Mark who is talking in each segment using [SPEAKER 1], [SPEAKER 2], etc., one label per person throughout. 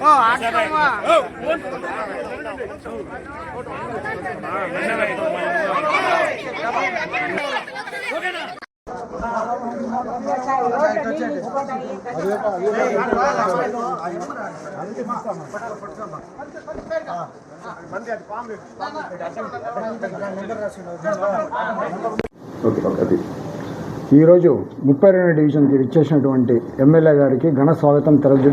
[SPEAKER 1] ఓ ఆడుకోవా మంది అది పాము ఓకే ఓకే అది.
[SPEAKER 2] ఈరోజు ముప్పై రెండు డివిజన్కి ఇచ్చేసినటువంటి ఎమ్మెల్యే గారికి ఘన స్వాగతం తెలజ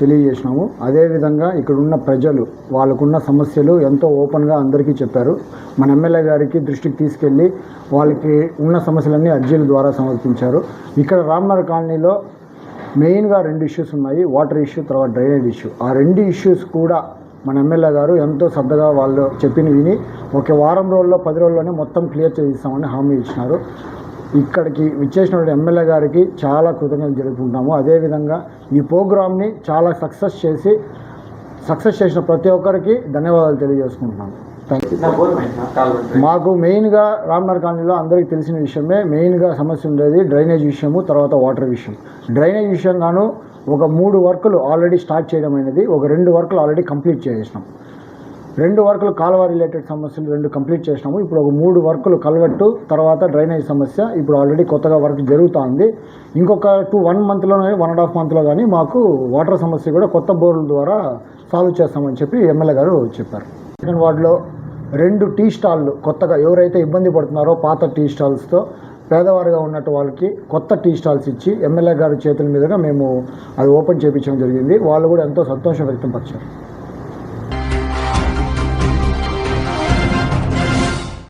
[SPEAKER 2] తెలియజేసినాము. అదేవిధంగా ఇక్కడ ఉన్న ప్రజలు వాళ్ళకున్న సమస్యలు ఎంతో ఓపెన్గా అందరికీ చెప్పారు. మన ఎమ్మెల్యే గారికి దృష్టికి తీసుకెళ్ళి వాళ్ళకి ఉన్న సమస్యలన్నీ అర్జీల ద్వారా సమర్పించారు. ఇక్కడ రామ్నగర్ కాలనీలో మెయిన్గా రెండు ఇష్యూస్ ఉన్నాయి. వాటర్ ఇష్యూ తర్వాత డ్రైనేజ్ ఇష్యూ ఆ రెండు ఇష్యూస్ కూడా మన ఎమ్మెల్యే గారు ఎంతో శ్రద్ధగా వాళ్ళు చెప్పిన విని ఒక వారం రోజుల్లో పది రోజుల్లోనే మొత్తం క్లియర్ చేయిస్తామని హామీ ఇచ్చినారు. ఇక్కడికి విచ్చేసిన ఎమ్మెల్యే గారికి చాలా కృతజ్ఞతలు జరుపుకుంటాము అదేవిధంగా ఈ ప్రోగ్రామ్ని చాలా సక్సెస్ చేసి సక్సెస్ చేసిన ప్రతి ఒక్కరికి ధన్యవాదాలు తెలియజేసుకుంటున్నాను. మాకు మెయిన్గా రామ్నగర్ కాలనీలో అందరికీ తెలిసిన విషయమే మెయిన్గా సమస్య ఉండేది డ్రైనేజ్ విషయము తర్వాత వాటర్ విషయం. డ్రైనేజ్ విషయం గాను ఒక మూడు వర్కులు ఆల్రెడీ స్టార్ట్ చేయడం అయినది ఒక రెండు వర్కులు ఆల్రెడీ కంప్లీట్ చేసేసినాం. రెండు వర్కులు కాలువ రిలేటెడ్ సమస్యలు రెండు కంప్లీట్ చేసినాము. ఇప్పుడు ఒక మూడు వర్కులు కలవట్టు తర్వాత డ్రైనేజ్ సమస్య ఇప్పుడు ఆల్రెడీ కొత్తగా వర్క్ జరుగుతూ ఉంది. ఇంకొక టూ వన్ మంత్లోనే వన్ అండ్ హాఫ్ మంత్లో కానీ మాకు వాటర్ సమస్య కూడా కొత్త బోర్ల ద్వారా సాల్వ్ చేస్తామని చెప్పి ఎమ్మెల్యే గారు చెప్పారు. సెకండ్ వార్డులో రెండు టీ స్టాళ్ళు కొత్తగా ఎవరైతే ఇబ్బంది పడుతున్నారో పాత టీ స్టాల్స్తో పేదవారిగా ఉన్నట్టు వాళ్ళకి కొత్త టీ స్టాల్స్ ఇచ్చి ఎమ్మెల్యే గారి చేతుల మీదుగా మేము అది ఓపెన్ చేయించడం జరిగింది. వాళ్ళు కూడా ఎంతో సంతోషం వ్యక్తం పరిచారు.